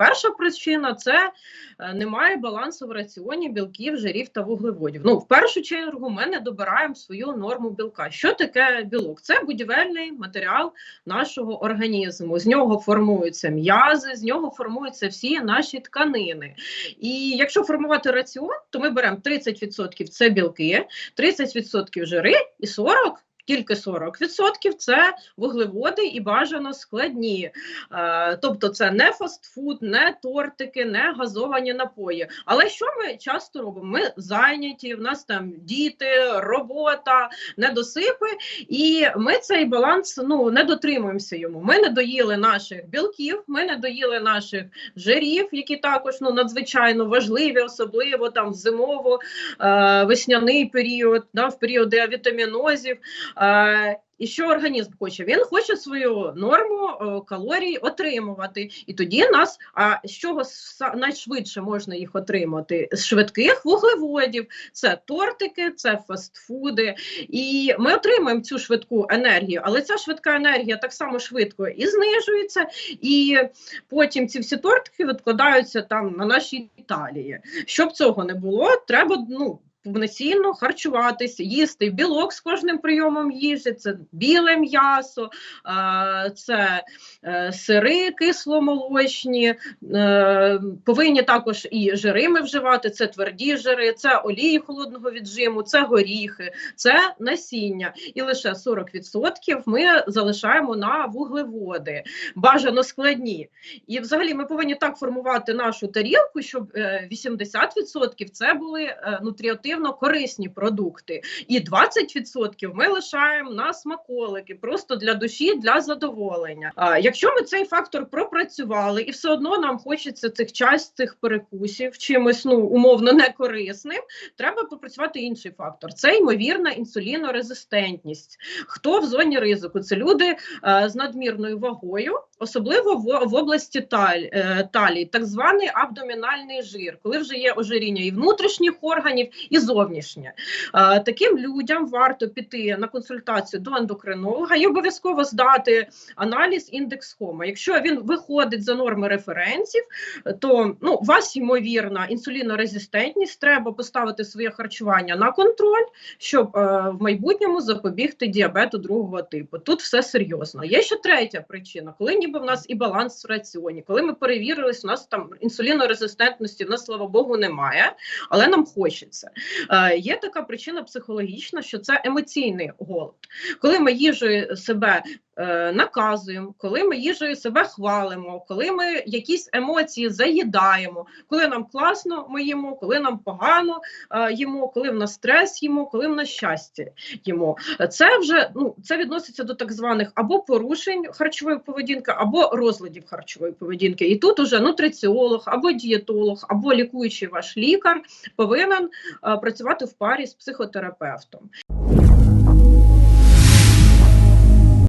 Перша причина це е, немає балансу в раціоні білків, жирів та вуглеводів. Ну, в першу чергу, ми не добираємо свою норму білка. Що таке білок? Це будівельний матеріал нашого організму. З нього формуються м'язи, з нього формуються всі наші тканини. І якщо формувати раціон, то ми беремо 30% це білки, 30% жири і 40% тільки 40% це вуглеводи і бажано складні. Е, тобто це не фастфуд, не тортики, не газовані напої. Але що ми часто робимо? Ми зайняті, в нас там діти, робота, недосипи, і ми цей баланс ну не дотримуємося йому. Ми не доїли наших білків, ми не доїли наших жирів, які також ну надзвичайно важливі, особливо там в зимово е, період, да, в період авітамінозів. І що організм хоче? Він хоче свою норму е, калорій отримувати. І тоді нас, а з чого найшвидше можна їх отримати? З швидких вуглеводів, це тортики, це фастфуди. І ми отримуємо цю швидку енергію, але ця швидка енергія так само швидко і знижується, і потім ці всі тортики відкладаються там на нашій талії. Щоб цього не було, треба ну. Повноцінно харчуватися, їсти білок з кожним прийомом їжі, це біле м'ясо, е, це е, сири кисломолочні, е, повинні також і жири ми вживати, це тверді жири, це олії холодного віджиму, це горіхи, це насіння. І лише 40% ми залишаємо на вуглеводи, бажано складні. І взагалі ми повинні так формувати нашу тарілку, щоб е, 80% це були е, нутріативно корисні продукти, і 20% ми лишаємо на смаколики, просто для душі, для задоволення. А якщо ми цей фактор пропрацювали, і все одно нам хочеться цих частих перекусів чимось ну умовно некорисним, треба попрацювати інший фактор. Це ймовірна інсулінорезистентність. Хто в зоні ризику? Це люди е, з надмірною вагою, особливо в, в області таль, е, талії, так званий абдомінальний жир, коли вже є ожиріння і внутрішніх органів, і зовнішнє. Е, таким людям варто піти на консультацію до ендокринолога і обов'язково здати аналіз індекс хома. Якщо він виходить за норми референсів, то ну, у вас ймовірна інсулінорезистентність, треба поставити своє харчування на контроль, щоб е, в майбутньому запобігти діабету другого типу. Тут все серйозно. Є ще третя причина, коли ніби в нас і баланс в раціоні, коли ми перевірились, у нас там інсулінорезистентності, в нас, слава Богу, немає, але нам хочеться. Е, є така причина психологічна, що це емоційний голод. Коли ми їжею себе наказуємо, коли ми їжею себе хвалимо, коли ми якісь емоції заїдаємо, коли нам класно ми їмо, коли нам погано е, їмо, коли в нас стрес їмо, коли в нас щастя їмо. Це вже ну це відноситься до так званих або порушень харчової поведінки, або розладів харчової поведінки. І тут уже нутриціолог, або дієтолог, або лікуючий ваш лікар повинен е, працювати в парі з психотерапевтом.